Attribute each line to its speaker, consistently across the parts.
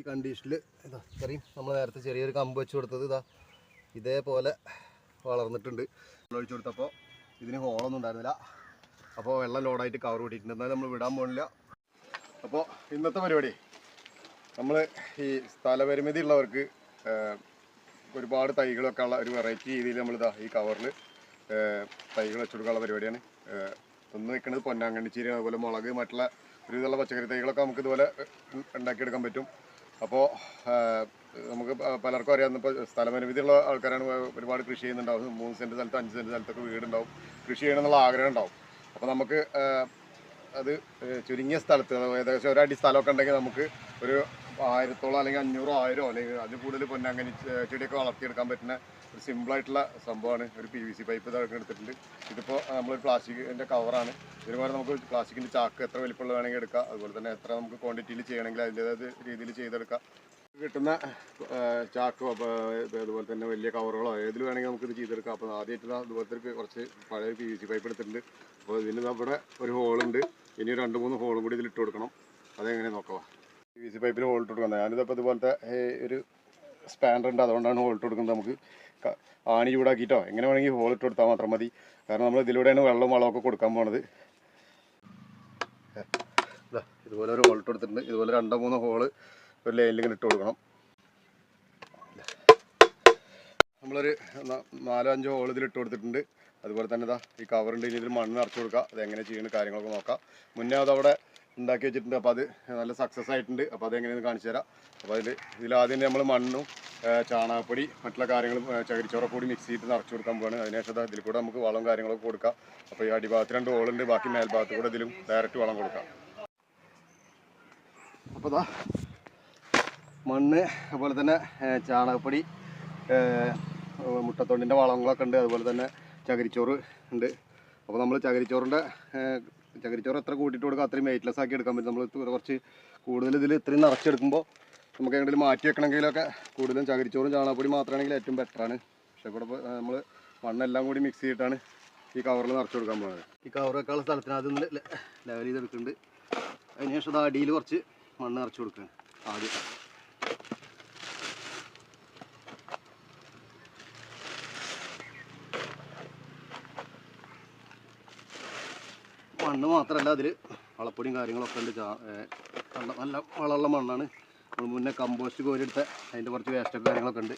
Speaker 1: ഈ കണ്ടീഷനിൽ ഇതാ ഇത്രയും നമ്മൾ നേരത്തെ ചെറിയൊരു കമ്പ് വെച്ച് കൊടുത്തത് ഇതാ ഇതേപോലെ വളർന്നിട്ടുണ്ട്. ഒഴിച്ചു കൊടുത്തപ്പോൾ ഇതിന് ഹോളൊന്നും ഉണ്ടായിരുന്നില്ല. അപ്പോൾ വെള്ളം ലോഡായിട്ട് കവർ കൂട്ടിയിട്ടുണ്ട്. എന്നാലും നമ്മൾ വിടാൻ പോകുന്നില്ല അപ്പോൾ ഇന്നത്തെ പരിപാടി. നമ്മൾ ഈ സ്ഥലപരിമിതി ഉള്ളവർക്ക് ഒരുപാട് തൈകളൊക്കെ ഉള്ള ഒരു വെറൈറ്റി രീതിയിൽ നമ്മളിതാ ഈ കവറിൽ തൈകൾ വെച്ചു കൊടുക്കാനുള്ള പരിപാടിയാണ്. ഒന്ന് നിൽക്കുന്നത് പൊന്നാങ്കണ്ണിച്ചീരി അതുപോലെ മുളക് മറ്റുള്ള ഒരു ഇതുള്ള പച്ചക്കറി തൈകളൊക്കെ നമുക്ക് ഇതുപോലെ ഉണ്ടാക്കിയെടുക്കാൻ പറ്റും. അപ്പോൾ നമുക്ക് പലർക്കും അറിയാവുന്ന ഇപ്പോൾ സ്ഥലപരിമിതിയുള്ള ആൾക്കാരാണ് ഒരുപാട് കൃഷി ചെയ്യുന്നുണ്ടാവും. മൂന്ന് സെന്റ് സ്ഥലത്ത് അഞ്ച് സെന്റ് സ്ഥലത്തൊക്കെ വീടുണ്ടാവും. കൃഷി ചെയ്യണമെന്നുള്ള ആഗ്രഹം ഉണ്ടാവും. അപ്പോൾ നമുക്ക് അത് ചുരുങ്ങിയ സ്ഥലത്ത് ഏകദേശം ഒരടി സ്ഥലമൊക്കെ ഉണ്ടെങ്കിൽ നമുക്ക് ഒരു ആയിരത്തോളം അല്ലെങ്കിൽ അഞ്ഞൂറോ ആയിരോ അല്ലെങ്കിൽ അതിൽ കൂടുതൽ പൊന്നാങ്കനി ചെടിയൊക്കെ വളർത്തിയെടുക്കാൻ പറ്റുന്ന ഒരു സിമ്പിളായിട്ടുള്ള സംഭവമാണ്. ഒരു പി വി സി പൈപ്പ് ഇതൊക്കെ എടുത്തിട്ടുണ്ട്. ഇതിപ്പോൾ നമ്മളൊരു പ്ലാസ്റ്റിക്കിന്റെ കവറാണ് ഇതുപോലെ നമുക്ക് പ്ലാസ്റ്റിക്കിന്റെ ചാക്ക് എത്ര വലിപ്പമുള്ള വേണമെങ്കിൽ എടുക്കാം. അതുപോലെ തന്നെ എത്ര നമുക്ക് ക്വാണ്ടിറ്റിയിൽ ചെയ്യണമെങ്കിൽ അതിന്റേതായ രീതിയിൽ ചെയ്തെടുക്കാം. കിട്ടുന്ന ചാക്ക് അതുപോലെ തന്നെ വലിയ കവറുകളോ ഏതിൽ വേണമെങ്കിൽ നമുക്ക് ഇത് ചെയ്തെടുക്കാം. അപ്പോൾ ആദ്യമായിട്ട് അതുപോലത്തെ കുറച്ച് പഴയ പി വി സി പൈപ്പ് എടുത്തിട്ടുണ്ട്. അപ്പോൾ ഇതിന് നമ്മുടെ ഒരു ഹോളുണ്ട് ഇനി രണ്ട് മൂന്ന് ഹോളും കൂടി ഇതിൽ ഇട്ട് കൊടുക്കണം. അതെങ്ങനെ നോക്കാം. പി വി സി പൈപ്പിന് ഹോൾ ഇട്ട് കൊടുക്കണം ഞാനിതപ്പോൾ ഇതുപോലത്തെ ഒരു സ്പാൻഡർ ഉണ്ട്. അതുകൊണ്ടാണ് ഹോൾട്ട് കൊടുക്കുന്നത്. നമുക്ക് ആണി ചൂടാക്കിയിട്ടോ എങ്ങനെ വേണമെങ്കിൽ ഹോൾ ഇട്ട് കൊടുത്താൽ മാത്രം മതി. കാരണം നമ്മൾ ഇതിലൂടെയാണ് വെള്ളവും വളമൊക്കെ കൊടുക്കാൻ പോണത്. ഇതാ ഇതുപോലെ ഒരു ഹോൾട്ട് കൊടുത്തിട്ടുണ്ട്. ഇതുപോലെ രണ്ടോ മൂന്നോ ഹോൾ ഒരു ലൈനിൽ ഇങ്ങനെ ഇട്ട് കൊടുക്കണം. നമ്മളൊരു നാലോ അഞ്ചോ ഹോൾ ഇതിൽ ഇട്ട് കൊടുത്തിട്ടുണ്ട്. അതുപോലെ തന്നെ ഇതാ ഈ കവറുണ്ട് ഇനി ഇതിൽ മണ്ണ് നിറച്ച് കൊടുക്കുക അത് എങ്ങനെ ചെയ്യുന്ന കാര്യങ്ങളൊക്കെ നോക്കാം. മുന്നേ അതവിടെ ഉണ്ടാക്കി വെച്ചിട്ടുണ്ട്. അപ്പോൾ അത് നല്ല സക്സസ് ആയിട്ടുണ്ട്. അപ്പോൾ അതെങ്ങനെയെന്ന് കാണിച്ചു തരാം. അപ്പോൾ അതിൽ ഇതിലാദ്യം നമ്മൾ മണ്ണും ചാണകപ്പൊടി മറ്റുള്ള കാര്യങ്ങളും ചകിരിച്ചോറൊക്കെ കൂടി മിക്സ് ചെയ്ത് നിറച്ച് കൊടുക്കാൻ പോവാണ്. അതിനുശേഷം ഇതിൽ കൂടെ നമുക്ക് വളം കാര്യങ്ങളൊക്കെ കൊടുക്കാം. അപ്പോൾ ഈ അടിഭാഗത്ത് രണ്ട് ഹോളുണ്ട് ബാക്കി മേൽഭാഗത്ത് കൂടെ ഇതിലും ഡയറക്റ്റ് വളം കൊടുക്കാം. അപ്പോൾ ദാ മണ്ണ് അതുപോലെ തന്നെ ചാണകപ്പൊടി മുട്ടത്തൊണ്ടിന്റെ വളങ്ങളൊക്കെ ഉണ്ട്. അതുപോലെ തന്നെ ചകിരിച്ചോറ് ഉണ്ട്. അപ്പോൾ നമ്മൾ ചകിരിച്ചോറിന്റെ ചകിരിച്ചോറ് എത്ര കൂട്ടിയിട്ട് കൊടുക്കുക അത്രയും വെയിറ്റ്ലെസ് ആക്കി എടുക്കാൻ പറ്റും. നമ്മൾ കുറച്ച് കൂടുതൽ ഇതിൽ ഇത്രയും നിറച്ചെടുക്കുമ്പോൾ നമുക്ക് എങ്ങനെയും മാറ്റി വെക്കണമെങ്കിലൊക്കെ കൂടുതലും ചകിരിച്ചോറും ചാണകപ്പൊടി മാത്രമാണെങ്കിൽ ഏറ്റവും ബെറ്ററാണ് പക്ഷെ ഇവിടെ നമ്മൾ മണ്ണെല്ലാം കൂടി മിക്സ് ചെയ്തിട്ടാണ് ഈ കവറിൽ നിറച്ച് കൊടുക്കാൻ പോകുന്നത് ഈ കവർ വെക്കാനുള്ള സ്ഥലത്തിന് ആദ്യം ലെവൽ ചെയ്തെടുക്കുന്നുണ്ട്. അതിനുശേഷം അത് അടിയിൽ കുറച്ച് മണ്ണ് നിറച്ച് കൊടുക്കുകയാണ് ആദ്യം. മണ്ണ് മാത്രമല്ല അതിൽ വളപ്പൊടിയും കാര്യങ്ങളൊക്കെ ഉണ്ട്. നല്ല വളമുള്ള മണ്ണാണ്. നമ്മൾ മുന്നേ കമ്പോസ്റ്റ് കോരിയെടുത്ത അതിന്റെ കുറച്ച് വേസ്റ്റൊക്കെ കാര്യങ്ങളൊക്കെ ഉണ്ട്.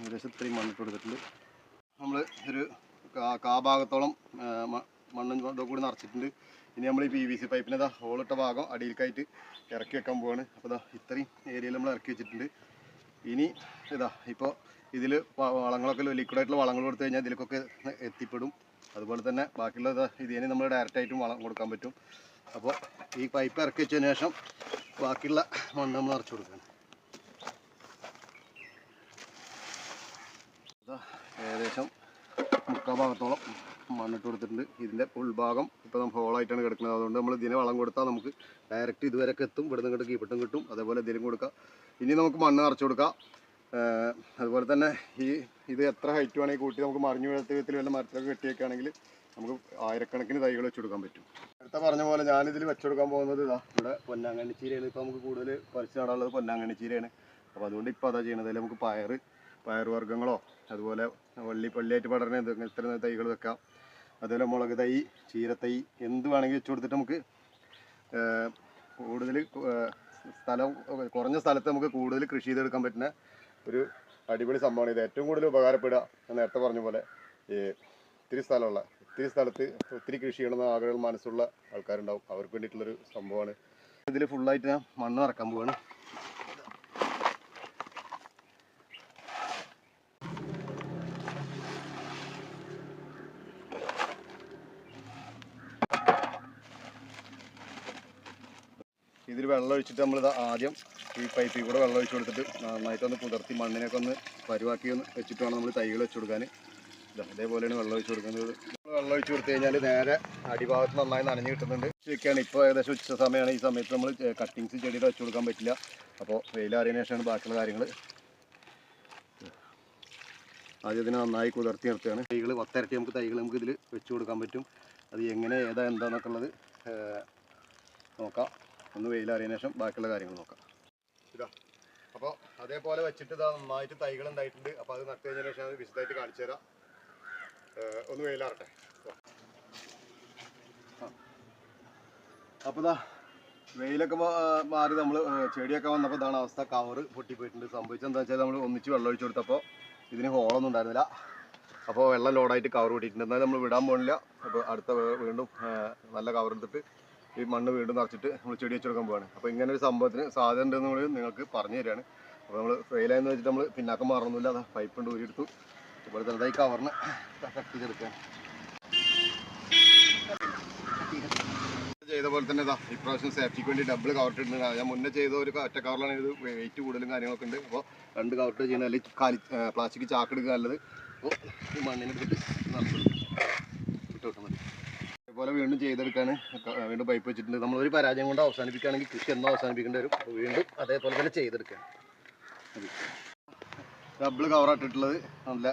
Speaker 1: ഏകദേശം ഇത്രയും മണ്ണിട്ട് കൊടുത്തിട്ടുണ്ട്. നമ്മൾ ഒരു കാ- ഭാഗത്തോളം മണ്ണും കൂടി നിറച്ചിട്ടുണ്ട്. ഇനി നമ്മൾ ഈ പി വി സി പൈപ്പിന് ഇതാ ഹോളിട്ട ഭാഗം അടിയിലേക്കായിട്ട് ഇറക്കി വെക്കാൻ പോവാണ്. അപ്പോൾ ഇതാ ഇത്രയും ഏരിയയിൽ നമ്മൾ ഇറക്കി വെച്ചിട്ടുണ്ട്. ഇനി ഇതാ ഇപ്പോൾ ഇതിൽ വളങ്ങളൊക്കെ ലിക്വിഡായിട്ടുള്ള വളങ്ങൾ കൊടുത്തു കഴിഞ്ഞാൽ ഇതിലേക്കൊക്കെ എത്തിപ്പെടും. അതുപോലെ തന്നെ ബാക്കിയുള്ള ഇതാ ഇതിന് നമ്മൾ ഡയറക്റ്റായിട്ടും വളം കൊടുക്കാൻ പറ്റും. അപ്പോൾ ഈ പൈപ്പ് ഇറക്കി വെച്ചതിന് ശേഷം ബാക്കിയുള്ള മണ്ണ് നമ്മൾ നിറച്ച് കൊടുക്കണം. ഇതാ ഏകദേശം മുക്കാൽ ഭാഗത്തോളം മണ്ണിട്ട് കൊടുത്തിട്ടുണ്ട്. ഇതിന്റെ ഉൾഭാഗം ഇപ്പോൾ നമ്മൾ ഹോളായിട്ടാണ് കിടക്കുന്നത്. അതുകൊണ്ട് നമ്മൾ ഇതിനെ വളം കൊടുത്താൽ നമുക്ക് ഡയറക്റ്റ് ഇതുവരെയൊക്കെ എത്തും. ഇവിടുന്ന് ഇങ്ങോട്ട് കീപ്പിട്ടും കിട്ടും. അതേപോലെ ഇതിലും കൊടുക്കാം. ഇനി നമുക്ക് മണ്ണ് നിറച്ച് കൊടുക്കാം. അതുപോലെ തന്നെ ഈ ഇത് എത്ര ഹൈറ്റ് വേണമെങ്കിൽ കൂട്ടി നമുക്ക് മറിഞ്ഞു വീഴത്ത വിധത്തിൽ വല്ല മരത്തിലൊക്കെ കെട്ടിയൊക്കെയാണെങ്കിൽ നമുക്ക് ആയിരക്കണക്കിന് തൈകൾ വെച്ചുകൊടുക്കാൻ പറ്റും. അടുത്ത പറഞ്ഞ പോലെ ഞാനിതിൽ വെച്ചുകൊടുക്കാൻ പോകുന്നത് ഇതാ ഇവിടെ പൊന്നാങ്കണ്ണി ചീരയാണ്. ഇപ്പോൾ നമുക്ക് കൂടുതൽ പറിച്ച് നടാനുള്ളത് പൊന്നാങ്കണ്ണി ചീരയാണ്. അപ്പോൾ അതുകൊണ്ട് ഇപ്പോൾ അതാ ചെയ്യണത്. നമുക്ക് പയർ പയറുവർഗങ്ങളോ അതുപോലെ വള്ളി പള്ളിയായിട്ട് ഇത് ഇത്തരം തൈകൾ വെക്കാം. അതുപോലെ മുളക് തൈ ചീരത്തൈ എന്ത് വേണമെങ്കിൽ വെച്ച് കൊടുത്തിട്ട് നമുക്ക് കൂടുതൽ സ്ഥലം കുറഞ്ഞ സ്ഥലത്ത് നമുക്ക് കൂടുതൽ കൃഷി ചെയ്തെടുക്കാൻ പറ്റുന്ന ഒരു അടിപൊളി സംഭവമാണ്. ഇത് ഏറ്റവും കൂടുതൽ ഉപകാരപ്പെടുക ഞാൻ നേരത്തെ പറഞ്ഞ പോലെ ഈ ഒത്തിരി സ്ഥലമുള്ള ഒത്തിരി സ്ഥലത്ത് ഒത്തിരി കൃഷി ചെയ്യണമെന്ന് ആഗ്രഹം മനസ്സുള്ള ആൾക്കാരുണ്ടാവും. അവർക്ക് വേണ്ടിയിട്ടുള്ളൊരു സംഭവമാണ്. ഇതിൽ ഫുള്ളായിട്ട് ഞാൻ മണ്ണ് നിറക്കാൻ പോവാണ്. ഇതിൽ വെള്ളം ഒഴിച്ചിട്ട് നമ്മളിത് ആദ്യം ഈ പൈപ്പിൽ കൂടെ വെള്ളം ഒഴിച്ചു കൊടുത്തിട്ട് നന്നായിട്ടൊന്ന് കുതിർത്തി മണ്ണിനൊക്കെ ഒന്ന് പരുവാക്കി ഒന്ന് വെച്ചിട്ട് വേണം നമ്മൾ തൈകൾ വെച്ച് കൊടുക്കാൻ അതേപോലെയാണ് വെള്ളം ഒഴിച്ച് കൊടുക്കുന്നത്. വെള്ളം ഒഴിച്ച് കൊടുത്തു കഴിഞ്ഞാൽ നേരെ അടിഭാഗത്ത് നന്നായി നനഞ്ഞു കിട്ടുന്നുണ്ട്. ഇതൊക്കെയാണ് ഇപ്പോൾ ഏകദേശം ഉച്ച സമയമാണ് ഈ സമയത്ത് നമ്മൾ കട്ടിങ്സ് ചെടിയിൽ വെച്ച് കൊടുക്കാൻ പറ്റില്ല. അപ്പോൾ വെയിലാറിയതിനു ശേഷമാണ് ബാക്കിയുള്ള കാര്യങ്ങൾ ആദ്യം ഇതിനെ നന്നായി കുതിർത്തി നിർത്തുകയാണ്. തൈകൾ പത്തിരട്ടി നമുക്ക് തൈകൾ നമുക്ക് ഇതിൽ വെച്ച് കൊടുക്കാൻ പറ്റും. അത് എങ്ങനെ ഏതാ എന്താന്നൊക്കെ ഉള്ളത് നോക്കാം. ഒന്ന് വെയിലറിയതിനു ശേഷം ബാക്കിയുള്ള കാര്യങ്ങൾ നോക്കാം. ഇതാ. അപ്പോൾ അതേപോലെ വെച്ചിട്ട് ഇതാ നന്നായിട്ട് തൈകൾ ഉണ്ടായിട്ടുണ്ട് അപ്പോൾ അത് നട്ട് കഴിഞ്ഞതിന് ശേഷം അത് വിശദമായിട്ട് കാണിച്ചു തരാം. ഒന്ന് വെയിലാറട്ടെ. അപ്പോൾ ഇതാ വെയിലൊക്കെ മാറി നമ്മൾ ചെടിയൊക്കെ വന്നപ്പോൾ ഇതാണ് അവസ്ഥ. കവറ് പൊട്ടിപ്പോയിട്ടുണ്ട്. സംഭവിച്ചത് എന്താ വെച്ചാൽ നമ്മൾ ഒന്നിച്ച് വെള്ളം ഒഴിച്ചു കൊടുത്തപ്പോൾ ഇതിന് ഹോളൊന്നും ഉണ്ടായിരുന്നില്ല. അപ്പോൾ വെള്ളം ലോഡായിട്ട് കവർ കൂട്ടിയിട്ടുണ്ട് എന്നാലും നമ്മൾ വിടാൻ പോകുന്നില്ല അപ്പോൾ അടുത്ത വീണ്ടും നല്ല കവർ എടുത്തിട്ട് ഈ മണ്ണ് വീണ്ടും നിറച്ചിട്ട് നമ്മൾ ചെടി വെച്ചെടുക്കാൻ പോവാണ്. അപ്പോൾ ഇങ്ങനെ ഒരു സംഭവത്തിന് സാധ്യത ഉണ്ടെന്ന് നമ്മൾ നിങ്ങൾക്ക് പറഞ്ഞു തരികയാണ് അപ്പോൾ നമ്മൾ ഫെയിലായെന്ന് വെച്ചിട്ട് നമ്മൾ പിന്നാക്കം മാറുന്നില്ല അതാ പൈപ്പ് ഉണ്ട് ഊരിയെടുത്തു അതുപോലെ തന്നെ ഈ കവറിന് കട്ട് ചെയ്തെടുക്കാൻ ചെയ്ത പോലെ തന്നെ ഇതാ ഇപ്രാവശ്യം സേഫ്റ്റിക്ക് വേണ്ടി ഡബിൾ കവർ ഇട്ടിട്ടുണ്ട് ഞാൻ മുന്നേ ചെയ്ത ഒരു ഒറ്റ കവറിലാണ് ഇത് വെയിറ്റ് കൂടുതലും കാര്യങ്ങളൊക്കെ ഉണ്ട്. അപ്പോൾ രണ്ട് കവർട്ട് ചെയ്യുന്ന അല്ലെങ്കിൽ കാലി പ്ലാസ്റ്റിക് ചാക്കെടുക്കുക നല്ലത്. അപ്പോൾ ഈ മണ്ണിനെടുത്തിട്ട് നടത്തും. ഇട്ട് വെക്കാൻ മതി. അതുപോലെ വീണ്ടും ചെയ്തെടുക്കാണ്. വീണ്ടും പൈപ്പ് വെച്ചിട്ടുണ്ട്. നമ്മളൊരു പരാജയം കൊണ്ട് അവസാനിപ്പിക്കുകയാണെങ്കിൽ കൃഷി എന്നോ അവസാനിപ്പിക്കേണ്ടി വരും. വീണ്ടും അതേപോലെ തന്നെ ചെയ്തെടുക്കുകയാണ്. ഡബിൾ കവർ ഇട്ടിട്ടുള്ളത് നല്ല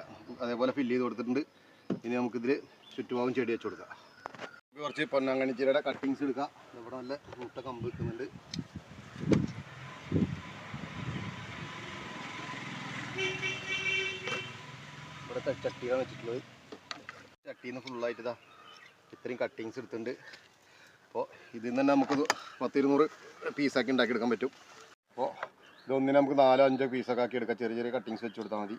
Speaker 1: അതേപോലെ ഫില്ല് ചെയ്ത് കൊടുത്തിട്ടുണ്ട്. ഇനി നമുക്കിതിൽ ചുറ്റുഭാഗം ചെടി വെച്ച് കൊടുക്കാം. കുറച്ച് പൊന്നാങ്കണിച്ചിരയുടെ കട്ടിങ്സ് എടുക്കാം. ഇവിടെ നല്ല മുട്ട കമ്പ് വെക്കുന്നുണ്ട് ഇവിടെ ചട്ടിയാണ് വെച്ചിട്ടുള്ളത്. ചട്ടിന്ന് ഫുള്ളായിട്ട് ഇതാ ഇത്രയും കട്ടിങ്സ് എടുത്തിട്ടുണ്ട്. അപ്പോൾ ഇതിൽ നിന്ന് തന്നെ നമുക്ക് പത്ത് ഇരുന്നൂറ് പീസാക്കി ഉണ്ടാക്കിയെടുക്കാൻ പറ്റും. അപ്പോൾ ഇതൊന്നിനെ നമുക്ക് നാലോ അഞ്ചോ പീസൊക്കെ ആക്കി എടുക്കാം. ചെറിയ ചെറിയ കട്ടിങ്സ് വെച്ച് കൊടുത്താൽ മതി.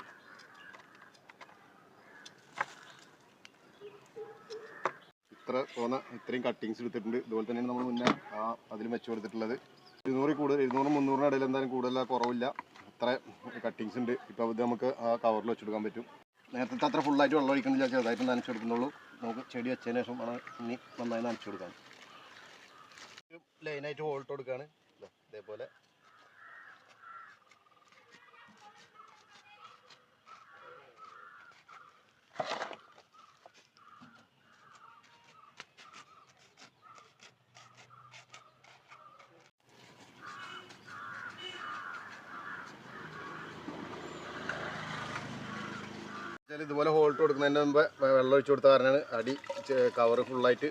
Speaker 1: ഇത്ര തോന്ന ഇത്രയും കട്ടിങ്സ് എടുത്തിട്ടുണ്ട്. ഇതുപോലെ തന്നെയാണ് നമ്മൾ മുന്നേ ആ അതിലും വെച്ച് കൊടുത്തിട്ടുള്ളത്. ഇരുന്നൂറിൽ കൂടുതൽ ഇരുന്നൂറ് മുന്നൂറിന് ഇടയിൽ എന്തായാലും കൂടുതൽ കുറവില്ല. അത്ര കട്ടിങ്സ് ഉണ്ട്. ഇപ്പോൾ ഇത് നമുക്ക് ആ കവറിൽ വെച്ചെടുക്കാൻ പറ്റും. നേരത്തെ അത്ര ഫുള്ളായിട്ട് വെള്ളം ഒഴിക്കണില്ല ചെറുതായിട്ട് നനച്ചു കൊടുക്കുന്നുള്ളൂ. നമുക്ക് ചെടി വെച്ചതിന് ശേഷം ആണ് ഇനി നന്നായി നനച്ചു കൊടുക്കാൻ. ലൈനായിട്ട് ഹോൾട്ട് കൊടുക്കുകയാണ് ഇതേപോലെ. ഇതുപോലെ ഹോൾട്ട് കൊടുക്കുന്നതിന് മുമ്പ് വെള്ളം ഒഴിച്ചു കൊടുത്ത കാരണമാണ് അടി കവർ ഫുള്ളായിട്ട്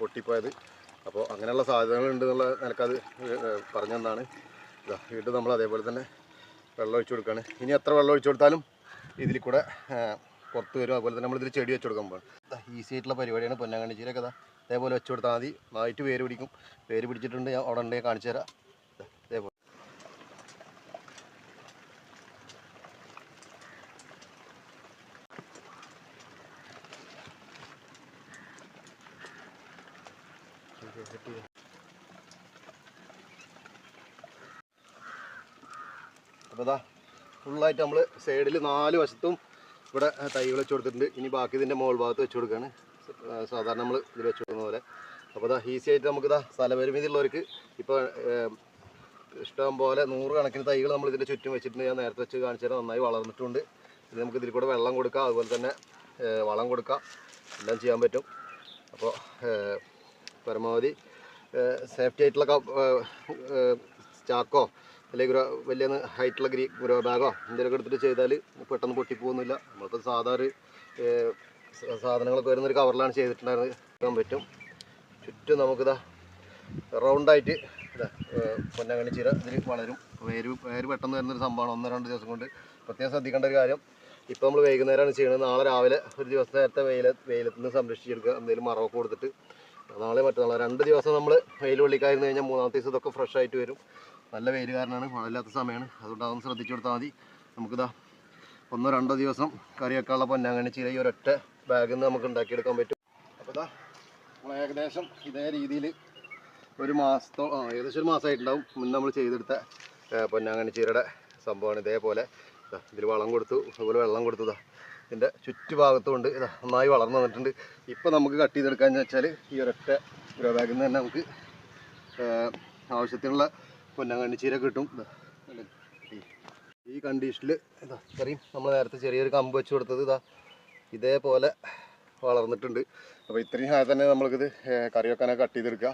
Speaker 1: പൊട്ടിപ്പോയത്. അപ്പോൾ അങ്ങനെയുള്ള സാധ്യതകളുണ്ട് എന്നുള്ള നിനക്കത് പറഞ്ഞെന്നാണ്. ഇതാ വീണ്ടും നമ്മൾ അതേപോലെ തന്നെ വെള്ളം ഒഴിച്ചു കൊടുക്കുകയാണ് ഇനി എത്ര വെള്ളം ഒഴിച്ചു കൊടുത്താലും ഇതിൽ കൂടെ പുറത്ത് വരും. അതുപോലെ തന്നെ നമ്മളിതിൽ ചെടി വെച്ച് കൊടുക്കാൻ പോകും ഈസി ആയിട്ടുള്ള പരിപാടിയാണ് പൊന്നാങ്കണ്ണിച്ചീരൊക്കെ ഇതാ. അതേപോലെ വെച്ച് കൊടുത്താൽ മതി. നന്നായിട്ട് വേര് പിടിക്കും. വേര് പിടിച്ചിട്ടുണ്ട്. ഞാൻ ഉടനെ കാണിച്ചു തരാം ദാ ഇതേപോലെ അപ്പോൾ ഇതാ ഫുള്ളായിട്ട് നമ്മൾ സൈഡിൽ നാല് വശത്തും ഇവിടെ തൈ വെച്ച് കൊടുത്തിട്ടുണ്ട്. ഇനി ബാക്കി ഇതിന്റെ മോൾ ഭാഗത്ത് വെച്ച് കൊടുക്കുകയാണ് സാധാരണ നമ്മൾ ഇതിൽ വെച്ച് കൊടുക്കുന്ന പോലെ. അപ്പോൾ ഇതാ ഈസി ആയിട്ട് നമുക്ക് നമുക്കിതാ സ്ഥലപരിമിതി ഉള്ളവർക്ക് ഇപ്പോൾ ഇഷ്ടം പോലെ നൂറുകണക്കിന് തൈകൾ നമ്മൾ ഇതിന്റെ ചുറ്റും വെച്ചിട്ടുണ്ട്. ഞാൻ നേരത്തെ വെച്ച് കാണിച്ചു നന്നായി വളർന്നിട്ടുണ്ട്. ഇത് നമുക്ക് ഇതിൽ കൂടെ വെള്ളം കൊടുക്കാം. അതുപോലെ തന്നെ വളം കൊടുക്കാം. എല്ലാം ചെയ്യാൻ പറ്റും. അപ്പോൾ പരമാവധി സേഫ്റ്റി ആയിട്ടുള്ള ചാക്കോ അല്ലെങ്കിൽ ഗ്രോ വലിയ ഹൈറ്റുള്ള ഗ്രീ ഗ്രോ ബാഗോ എന്തെങ്കിലുമൊക്കെ എടുത്തിട്ട് ചെയ്താൽ പെട്ടെന്ന് പൊട്ടിപ്പോകുന്നില്ല. നമ്മളിപ്പോൾ സാധാരണ സാധനങ്ങളൊക്കെ വരുന്നൊരു കവറിലാണ് ചെയ്തിട്ടുണ്ടായിരുന്നത്. പറ്റും. ചുറ്റും നമുക്കിതാ റൗണ്ടായിട്ട് ഇതാ പൊന്നങ്ങണി ചീര ഇതിൽ വളരും. വേര് വേര് പെട്ടെന്ന് വരുന്നൊരു സംഭവമാണ് ഒന്നോ രണ്ട് ദിവസം കൊണ്ട്. പ്രത്യേകം ശ്രദ്ധിക്കേണ്ട ഒരു കാര്യം ഇപ്പോൾ നമ്മൾ വൈകുന്നേരമാണ് ചെയ്യുന്നത് നാളെ രാവിലെ ഒരു ദിവസം നേരത്തെ വെയില വെയിലത്ത് നിന്ന് സംരക്ഷിച്ചെടുക്കുക. എന്തെങ്കിലും മറവൊക്കെ കൊടുത്തിട്ട് നാളെ മറ്റന്നാൾ രണ്ട് ദിവസം നമ്മൾ വെയിൽ വെള്ളിക്കായിരുന്നു കഴിഞ്ഞാൽ മൂന്നാമത്തെ ദിവസം ഇതൊക്കെ ഫ്രഷ് ആയിട്ട് വരും. നല്ല വെയിൽ കാരണമാണ് മഴയില്ലാത്ത സമയമാണ്. അതുകൊണ്ട് അതൊന്ന് ശ്രദ്ധിച്ചു കൊടുത്താൽ മതി. നമുക്കിതാ ഒന്നോ രണ്ടോ ദിവസം കറി വെക്കാനുള്ള പൊന്നാങ്കണ്ണി ചീര ഈ ഒരൊറ്റ ബാഗിൽ നിന്ന് നമുക്ക് ഉണ്ടാക്കിയെടുക്കാൻ പറ്റും. അപ്പോൾ ഇതാ നമ്മൾ ഏകദേശം ഇതേ രീതിയിൽ ഒരു മാസത്തോ ഏകദേശം ഒരു മാസമായിട്ടുണ്ടാവും മുന്നേ നമ്മൾ ചെയ്തെടുത്ത പൊന്നാങ്കണ്ണി ചീരയുടെ സംഭവമാണ്. ഇതേപോലെ ഇതിൽ വളം കൊടുത്തു അതുപോലെ വെള്ളം കൊടുത്തു ഇതാ. ഇതിന്റെ ചുറ്റുഭാഗത്തും ഉണ്ട് ഇതാ നന്നായി വളർന്നു വന്നിട്ടുണ്ട്. ഇപ്പോൾ നമുക്ക് കട്ട് ചെയ്തെടുക്കാന്ന് വെച്ചാൽ ഈ ഒരൊറ്റ ഗ്രോ ബാഗിൽ നിന്ന് തന്നെ നമുക്ക് ആവശ്യത്തിനുള്ള പൊന്നങ്ങണ്ണിച്ചീര ചീര കിട്ടും. ഈ- കണ്ടീഷനിൽ ഇതാ ഇത്രയും നമ്മൾ നേരത്തെ ചെറിയൊരു കമ്പ് വെച്ച് കൊടുത്തത് ഇതാ ഇതേപോലെ വളർന്നിട്ടുണ്ട്. അപ്പോൾ ഇത്രയും തന്നെ നമ്മൾക്കിത് കറി വെക്കാനൊക്കെ കട്ട് ചെയ്തെടുക്കുക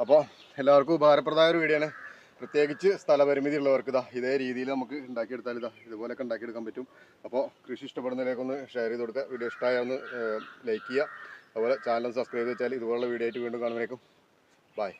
Speaker 1: അപ്പോൾ എല്ലാവർക്കും ഉപകാരപ്രദമായ ഒരു വീഡിയോ ആണ്. പ്രത്യേകിച്ച് സ്ഥലപരിമിതി ഉള്ളവർക്ക് ഇതാ ഇതേ രീതിയിൽ നമുക്ക് ഉണ്ടാക്കിയെടുത്താൽ ഇതാ ഇതുപോലെയൊക്കെ ഉണ്ടാക്കിയെടുക്കാൻ പറ്റും. അപ്പോൾ കൃഷി ഇഷ്ടപ്പെടുന്നതിലേക്കൊന്ന് ഷെയർ ചെയ്ത് കൊടുക്കുക. വീഡിയോ ഇഷ്ടമായ ഒന്ന് ലൈക്ക് ചെയ്യുക. അതുപോലെ ചാനൽ സബ്സ്ക്രൈബ് ചെയ്ത് വെച്ചാൽ ഇതുപോലുള്ള വീഡിയോ ആയിട്ട് വീണ്ടും കാണുമ്പോഴേക്കും ബൈ